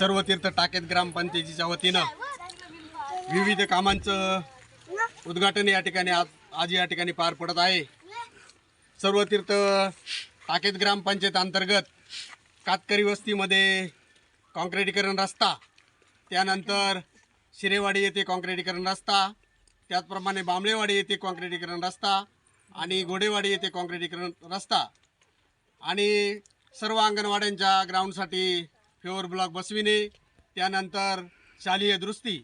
सर्व तीर्थ टाकेत ग्रामपंचायतीच्या वतीनं विविध कामांचं उद्घाटन या ठिकाणी आज आज या ठिकाणी पार पडत आहे. सर्व तीर्थ टाकेत ग्रामपंचायत अंतर्गत कातकरी वस्तीमध्ये काँक्रिटीकरण रस्ता त्यानंतर शिरेवाडी येथे काँक्रिटीकरण रस्ता त्याचप्रमाणे बांबळेवाडी येथे काँक्रिटीकरण रस्ता आणि गोडेवाडी येथे काँक्रिटीकरण रस्ता आणि सर्व अंगणवाड्यांच्या ग्राउंडसाठी फेवर ब्लॉक बसविणे त्यानंतर शालेय दुरुस्ती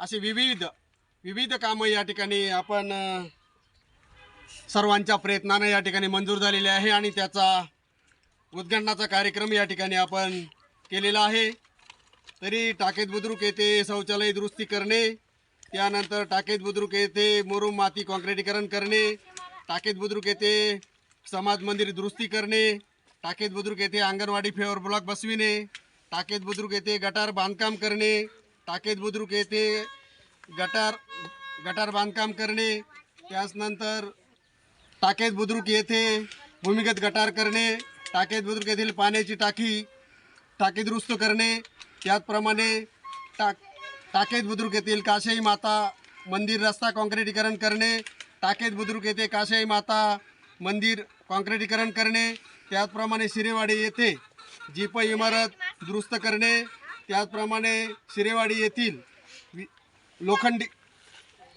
असे विविध विविध कामं या ठिकाणी आपण सर्वांच्या प्रयत्नानं या ठिकाणी मंजूर झालेले आहे आणि त्याचा उद्घाटनाचा कार्यक्रम या ठिकाणी आपण केलेला आहे. तरी टाकेत बुद्रुक येथे शौचालय दुरुस्ती करणे त्यानंतर टाकेत बुद्रुक येथे मुरुम माती काँक्रिटीकरण करणे टाकेत बुद्रुक येथे समाज मंदिर दुरुस्ती करणे टाकेत बुद्रुक येथे अंगणवाडी फेवर ब्लॉक बसविणे टाकेत बुद्रुक येथे गटार बांधकाम करणे. टाकेत बुद्रुक येथे गटार गटार बांधकाम करणे. त्याचनंतर टाकेत बुद्रुक येथे भूमिगत गटार करणे. टाकेत बुद्रुक येथील पाण्याची टाकी टाकी दुरुस्त करणे. त्याचप्रमाणे टाक टाकेत बुद्रुक येथील काशाई माता मंदिर रस्ता काँक्रिटीकरण करणे. टाकेत बुद्रुक येथे काशाई माता मंदिर काँक्रिटीकरण करणे. त्याचप्रमाणे शिरेवाडी येथे जीप इमारत दुरुस्त करणे त्याचप्रमाणे शिरेवाडी येथील वि- लोखंडी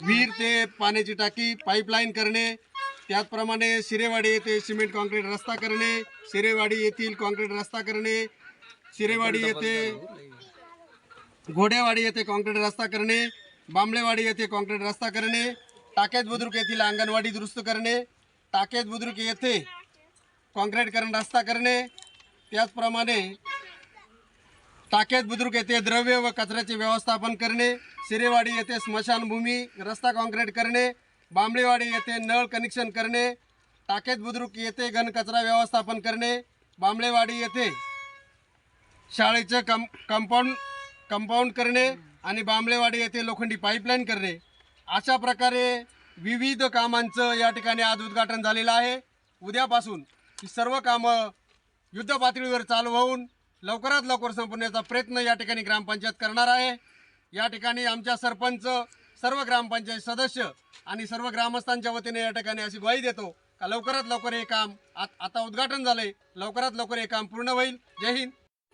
विहीर ते पाण्याची टाकी पाईपलाईन करणे त्याचप्रमाणे शिरेवाडी येथे सिमेंट कॉन्क्रीट रस्ता करणे शिरेवाडी येथील कॉन्क्रीट रस्ता करणे शिरेवाडी येथे घोडेवाडी येथे कॉन्क्रीट रस्ता करणे बांबळेवाडी येथे कॉन्क्रीट रस्ता करणे टाकेत बुद्रुक येथील अंगणवाडी दुरुस्त करणे टाकेत बुद्रुक येथे कॉन्क्रीटकरण रस्ता करणे त्याचप्रमाणे टाकेत बुद्रुक येथे द्रव्य व कचऱ्याचे व्यवस्थापन करणे सिरेवाडी येथे स्मशानभूमी रस्ता कॉन्क्रीट करणे बांबळेवाडी येथे नळ कनेक्शन करणे टाकेत बुद्रुक येथे घनकचरा व्यवस्थापन करणे बांबळेवाडी येथे शाळेचं कम कंपाऊंड कंपाऊंड करणे आणि बांबळेवाडी येथे लोखंडी पाईपलाईन करणे. अशा प्रकारे विविध कामांचं या ठिकाणी आज उद्घाटन झालेलं आहे. उद्यापासून ही सर्व कामं युद्धपातळीवर चालू होऊन लवकरात लवकर संपवण्याचा प्रयत्न या ठिकाणी ग्रामपंचायत करणार आहे. या ठिकाणी आमच्या सरपंच सर्व ग्रामपंचायत सदस्य आणि सर्व ग्रामस्थांच्या वतीने या ठिकाणी अशी ग्वाही देतो का लवकरात लवकर हे काम आता उद्घाटन झालंय. लवकरात लवकर हे काम पूर्ण होईल. जय हिंद.